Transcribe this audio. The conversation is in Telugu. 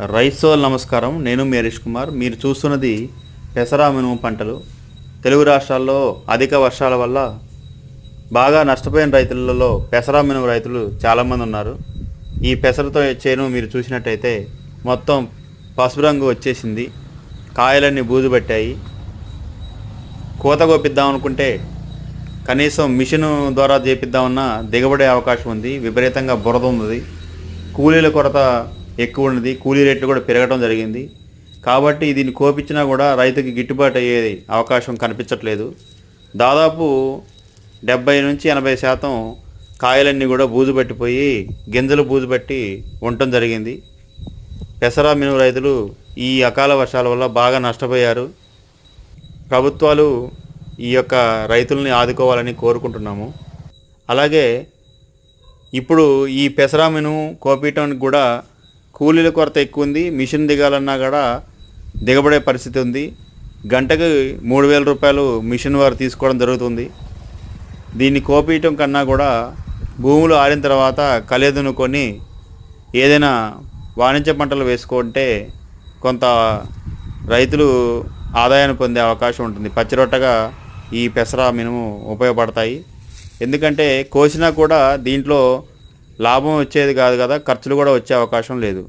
రైసోల్ నమస్కారం. నేను మీ హరీష్ కుమార్. మీరు చూస్తున్నది పెసరా మినుము పంటలు. తెలుగు రాష్ట్రాల్లో అధిక వర్షాల వల్ల బాగా నష్టపోయిన రైతులలో పెసరా మినుము రైతులు చాలామంది ఉన్నారు. ఈ పెసరతో చేను మీరు చూసినట్టయితే మొత్తం పసుపు రంగు వచ్చేసింది. కాయలన్నీ బూజు పట్టాయి. కోత కోపిద్దాం అనుకుంటే కనీసం మిషన్ ద్వారా చేపిద్దామన్నా దిగబడే అవకాశం ఉంది. విపరీతంగా బురద ఉంది కూలీల కొరత ఎక్కువ ఉన్నది కూలీ రేట్లు కూడా పెరగడం జరిగింది. కాబట్టి దీన్ని కోపించినా కూడా రైతుకి గిట్టుబాటు అయ్యే అవకాశం కనిపించట్లేదు. దాదాపు డెబ్బై నుంచి ఎనభై శాతం కాయలన్నీ కూడా బూజు పట్టిపోయి గింజలు బూజు పట్టి ఉండటం జరిగింది. పెసరా మినుము రైతులు ఈ అకాల వర్షాల వల్ల బాగా నష్టపోయారు. ప్రభుత్వాలు ఈ యొక్క రైతుల్ని ఆదుకోవాలని కోరుకుంటున్నాము. అలాగే ఇప్పుడు ఈ పెసరా మినుము కోపీయటానికి కూడా కూలీల కొరత ఎక్కువ ఉంది మిషన్ దిగాలన్నా కూడా దిగబడే పరిస్థితి ఉంది. గంటకు మూడు వేల రూపాయలు మిషన్ వారు తీసుకోవడం జరుగుతుంది. దీన్ని కోపీయటం కన్నా కూడా భూములు ఆరిన తర్వాత కలియదునుకొని ఏదైనా వాణిజ్య పంటలు వేసుకుంటే కొంత రైతులు ఆదాయాన్ని పొందే అవకాశం ఉంటుంది. పచ్చిరొట్టగా ఈ పెసర మినుము ఉపయోగపడతాయి. ఎందుకంటే కోసినా కూడా దీంట్లో లాభం వచ్చేది కాదు కదా ఖర్చులు కూడా వచ్చే అవకాశం లేదు.